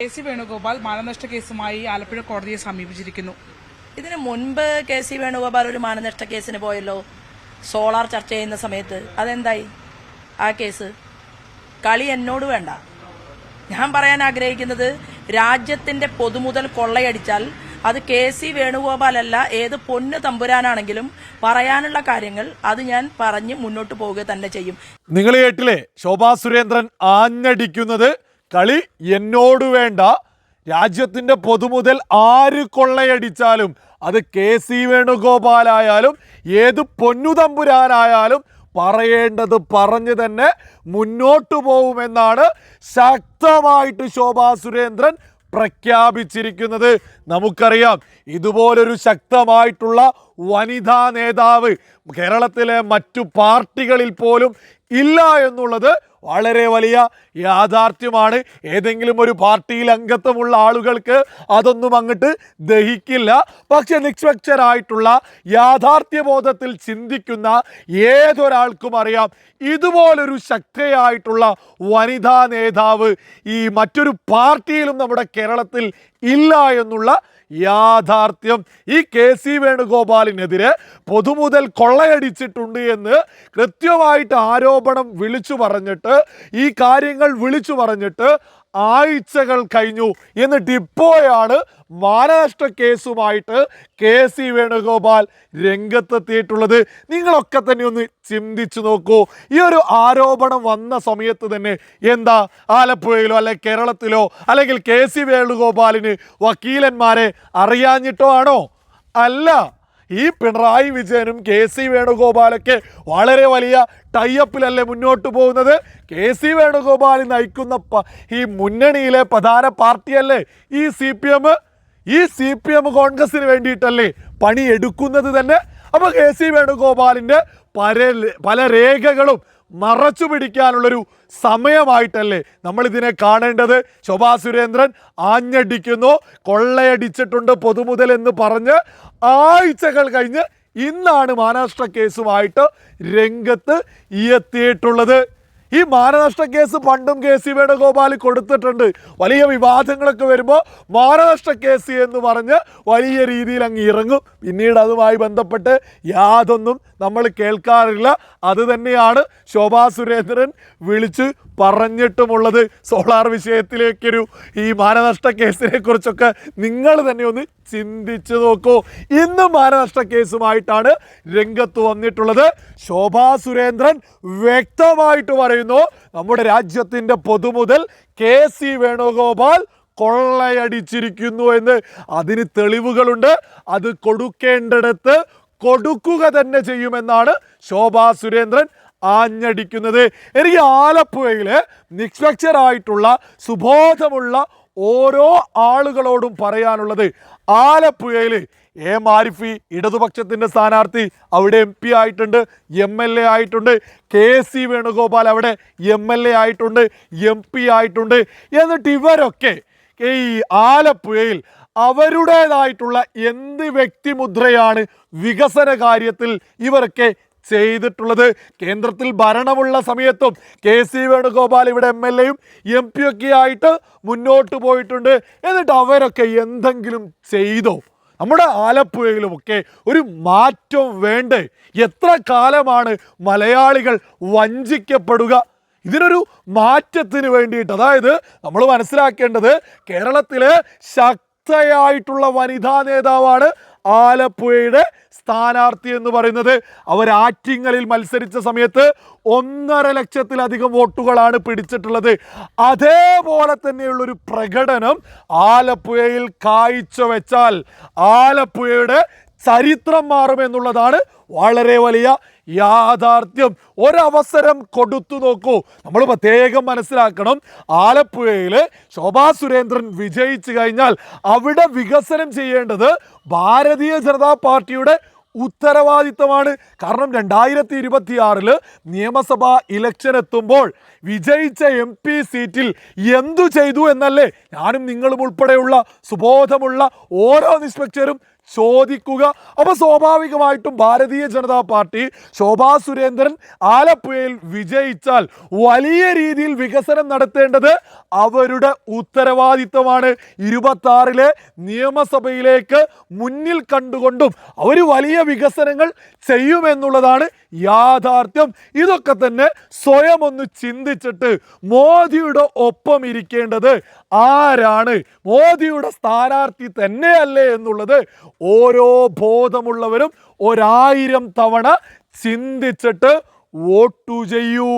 K C Venugopal മാനനഷ്ട കേസുമായി ആലപ്പുഴ കോടതിയെ സമീപിച്ചിരിക്കുന്നു. ഇതിന് മുൻപ് കെ സി വേണുഗോപാൽ ഒരു മാനനഷ്ട കേസിന് പോയല്ലോ? സോളാർ ചർച്ച ചെയ്യുന്ന സമയത്ത് അതെന്തായി? ആ കേസ്? കളി എന്നോട് വേണ്ട. ഞാൻ പറയാൻ ആഗ്രഹിക്കുന്നത് രാജ്യത്തിന്റെ പൊതുമുതൽ കൊള്ളയടിച്ചാൽ അത് കെ സി വേണുഗോപാലല്ല ഏത് പൊന്ന് തമ്പുരാനാണെങ്കിലും പറയാനുള്ള കാര്യങ്ങൾ അത് ഞാൻ പറഞ്ഞ് മുന്നോട്ട് പോവുക തന്നെ ചെയ്യും. നിങ്ങൾ കേട്ടില്ലേ? ശോഭാ സുരേന്ദ്രൻ ആഞ്ഞടിക്കുന്നത് കളി എന്നോട് വേണ്ട. രാജ്യത്തിന്റെ പൊതുമുതൽ ആര് കൊള്ളയടിച്ചാലും അത് കെ സി വേണുഗോപാലായാലും ഏത് പൊന്നുതമ്പുരാനായാലും പറയേണ്ടത് പറഞ്ഞു തന്നെ മുന്നോട്ടു പോകുമെന്നാണ് ശക്തമായിട്ട് ശോഭാ സുരേന്ദ്രൻ പ്രഖ്യാപിച്ചിരിക്കുന്നത്. നമുക്കറിയാം ഇതുപോലൊരു ശക്തമായിട്ടുള്ള വനിതാ നേതാവ് കേരളത്തിലെ മറ്റു പാർട്ടികളിൽ പോലും ഇല്ല എന്നുള്ളത് വളരെ വലിയ യാഥാർത്ഥ്യമാണ്. ഏതെങ്കിലും ഒരു പാർട്ടിയിൽ അംഗത്വമുള്ള ആളുകൾക്ക് അതൊന്നും അങ്ങോട്ട് ദഹിക്കില്ല. പക്ഷെ നിഷ്പക്ഷരായിട്ടുള്ള യാഥാർത്ഥ്യബോധത്തിൽ ചിന്തിക്കുന്ന ഏതൊരാൾക്കും അറിയാം. ഇതുപോലൊരു ശക്തിയായിട്ടുള്ള വനിതാ നേതാവ് ഈ മറ്റൊരു പാർട്ടിയിലും നമ്മുടെ കേരളത്തിൽ ഇല്ല എന്നുള്ള യാഥാർത്ഥ്യം ഈ കെ സി വേണുഗോപാലിനെതിരെ പൊതുമുതൽ കൊള്ളയടിച്ചിട്ടുണ്ട് എന്ന് കൃത്യമായിട്ട് ആരോപണം വിളിച്ചു പറഞ്ഞിട്ട് ഈ കാര്യങ്ങൾ വിളിച്ചു പറഞ്ഞിട്ട് ആഴ്ചകൾ കഴിഞ്ഞു. എന്നിട്ട് ഇപ്പോഴാണ് മഹാരാഷ്ട്ര കേസുമായിട്ട് കെ സി വേണുഗോപാൽ രംഗത്തെത്തിയിട്ടുള്ളത്. നിങ്ങളൊക്കെ തന്നെ ഒന്ന് ചിന്തിച്ചു നോക്കൂ. ഈ ഒരു ആരോപണം വന്ന സമയത്ത് തന്നെ എന്താ ആലപ്പുഴയിലോ അല്ലെ കേരളത്തിലോ അല്ലെങ്കിൽ കെ സി വേണുഗോപാലിന് വക്കീലന്മാരെ അറിയാഞ്ഞിട്ടോ ആണോ? അല്ല. ഈ പിണറായി വിജയനും കെ സി വേണുഗോപാലൊക്കെ വളരെ വലിയ ടൈപ്പിലല്ലേ മുന്നോട്ട് പോകുന്നത്? കെ സി വേണുഗോപാൽ നയിക്കുന്ന ഈ മുന്നണിയിലെ പ്രധാന പാർട്ടിയല്ലേ ഈ സി പി എം? ഈ സി പി എം കോൺഗ്രസിന് വേണ്ടിയിട്ടല്ലേ പണിയെടുക്കുന്നത് തന്നെ? അപ്പോൾ കെ സി വേണുഗോപാലിന്റെ പല പല രേഖകളും മറച്ചു പിടിക്കാനുള്ളൊരു സമയമായിട്ടല്ലേ നമ്മളിതിനെ കാണേണ്ടത്? ശോഭാ സുരേന്ദ്രൻ ആഞ്ഞടിക്കുന്നു കൊള്ളയടിച്ചിട്ടുണ്ട് പൊതുമുതൽ എന്ന് പറഞ്ഞ് ആഴ്ചകൾ കഴിഞ്ഞ് ഇന്നാണ് മഹാരാഷ്ട്ര കേസുമായിട്ട് രംഗത്ത് എത്തിയിട്ടുള്ളത്. ഈ മാനനഷ്ട കേസ് പണ്ടും കെ സി വേണുഗോപാൽ കൊടുത്തിട്ടുണ്ട്. വലിയ വിവാദങ്ങളൊക്കെ വരുമ്പോൾ മാനനഷ്ട കേസ് എന്ന് പറഞ്ഞ് വലിയ രീതിയിൽ അങ്ങ് ഇറങ്ങും. പിന്നീട് അതുമായി ബന്ധപ്പെട്ട് യാതൊന്നും നമ്മൾ കേൾക്കാറില്ല. അത് തന്നെയാണ് ശോഭാ സുരേന്ദ്രൻ വിളിച്ച് പറഞ്ഞിട്ടുമുള്ളത്. സോളാർ വിഷയത്തിലേക്കൊരു ഈ മാനനഷ്ട കേസിനെ കുറിച്ചൊക്കെ നിങ്ങൾ തന്നെ ഒന്ന് ചിന്തിച്ചു നോക്കൂ. ഇന്ന് മാനനഷ്ട കേസുമായിട്ടാണ് രംഗത്ത് വന്നിട്ടുള്ളത്. ശോഭാ സുരേന്ദ്രൻ വ്യക്തമായിട്ട് പറയുന്നു നമ്മുടെ രാജ്യത്തിന്റെ പൊതുമുതൽ കെ സി വേണുഗോപാൽ കൊള്ളയടിച്ചിരിക്കുന്നു എന്ന്. അതിന് തെളിവുകളുണ്ട്. അത് കൊടുക്കേണ്ടിടത്ത് കൊടുക്കുക തന്നെ ചെയ്യുമെന്നാണ് ശോഭാ സുരേന്ദ്രൻ ആഞ്ഞടിക്കുന്നത്. എനിക്ക് ആലപ്പുഴയിൽ നിഷ്പക്ഷരായിട്ടുള്ള സുബോധമുള്ള ഓരോ ആളുകളോടും പറയാനുള്ളത് ആലപ്പുഴയിൽ എ മാരിഫി ഇടതുപക്ഷത്തിന്റെ സ്ഥാനാർത്ഥി അവിടെ എം പി ആയിട്ടുണ്ട് എം എൽ എ ആയിട്ടുണ്ട് കെ സി വേണുഗോപാൽ അവിടെ എം എൽ എ ആയിട്ടുണ്ട് എം പി ആയിട്ടുണ്ട്. എന്നിട്ട് ഇവരൊക്കെ ഈ ആലപ്പുഴയിൽ അവരുടേതായിട്ടുള്ള എന്ത് വ്യക്തിമുദ്രയാണ് വികസന കാര്യത്തിൽ ഇവരൊക്കെ ചെയ്തിട്ടുള്ളത്. കേന്ദ്രത്തിൽ ഭരണമുള്ള സമയത്തും കെ സി വേണുഗോപാൽ ഇവിടെ എം എൽ എയും എം പി ഒക്കെ ആയിട്ട് മുന്നോട്ട് പോയിട്ടുണ്ട്. എന്നിട്ട് അവരൊക്കെ എന്തെങ്കിലും ചെയ്തോ? നമ്മുടെ ആലപ്പുഴയിലുമൊക്കെ ഒരു മാറ്റം വേണ്ടേ? എത്ര കാലമാണ് മലയാളികൾ വഞ്ചിക്കപ്പെടുക? ഇതിനൊരു മാറ്റത്തിന് വേണ്ടിയിട്ട് അതായത് നമ്മൾ മനസ്സിലാക്കേണ്ടത് കേരളത്തിലെ ശക്തയായിട്ടുള്ള വനിതാ നേതാവാണ് ആലപ്പുഴയുടെ സ്ഥാനാർത്ഥി എന്ന് പറയുന്നത് അവർ ആറ്റിങ്ങലിൽ മത്സരിച്ച സമയത്ത് ഒന്നര ലക്ഷത്തിലധികം വോട്ടുകളാണ് പിടിച്ചിട്ടുള്ളത്. അതേപോലെ തന്നെയുള്ളൊരു പ്രകടനം ആലപ്പുഴയിൽ കാഴ്ച വെച്ചാൽ ആലപ്പുഴയുടെ ചരിത്രം മാറുമെന്നുള്ളതാണ് വളരെ വലിയ യാഥാർത്ഥ്യം. ഒരവസരം കൊടുത്തു നോക്കൂ. നമ്മൾ പ്രത്യേകം മനസ്സിലാക്കണം. ആലപ്പുഴയിൽ ശോഭാ സുരേന്ദ്രൻ വിജയിച്ചു കഴിഞ്ഞാൽ അവിടെ വികസനം ചെയ്യേണ്ടത് ഭാരതീയ ജനതാ പാർട്ടിയുടെ ഉത്തരവാദിത്തമാണ് കാരണം രണ്ടായിരത്തി ഇരുപത്തി നിയമസഭാ ഇലക്ഷൻ എത്തുമ്പോൾ വിജയിച്ച എം പി സീറ്റിൽ എന്തു ചെയ്തു എന്നല്ലേ ഞാനും നിങ്ങളും ഉൾപ്പെടെയുള്ള സുബോധമുള്ള ഓരോ നിഷ്പക്ഷരും ചോദിക്കുക. അപ്പൊ സ്വാഭാവികമായിട്ടും ഭാരതീയ ജനതാ പാർട്ടി ശോഭാ സുരേന്ദ്രൻ ആലപ്പുഴയിൽ വിജയിച്ചാൽ വലിയ രീതിയിൽ വികസനം നടത്തേണ്ടത് അവരുടെ ഉത്തരവാദിത്തമാണ്. ഇരുപത്തി ആറിലെ നിയമസഭയിലേക്ക് മുന്നിൽ കണ്ടുകൊണ്ടും അവർ വലിയ വികസനങ്ങൾ ചെയ്യുമെന്നുള്ളതാണ് യാഥാർത്ഥ്യം. ഇതൊക്കെ തന്നെ സ്വയം ഒന്ന് ചിന്തിച്ചിട്ട് മോദിയുടെ ഒപ്പം ഇരിക്കേണ്ടത് ആരാണ് മോദിയുടെ സ്ഥാനാർത്ഥി തന്നെയല്ലേ എന്നുള്ളത് ഓരോ ബോധമുള്ളവരും ഒരായിരം തവണ ചിന്തിച്ചിട്ട് വോട്ടു ചെയ്യൂ.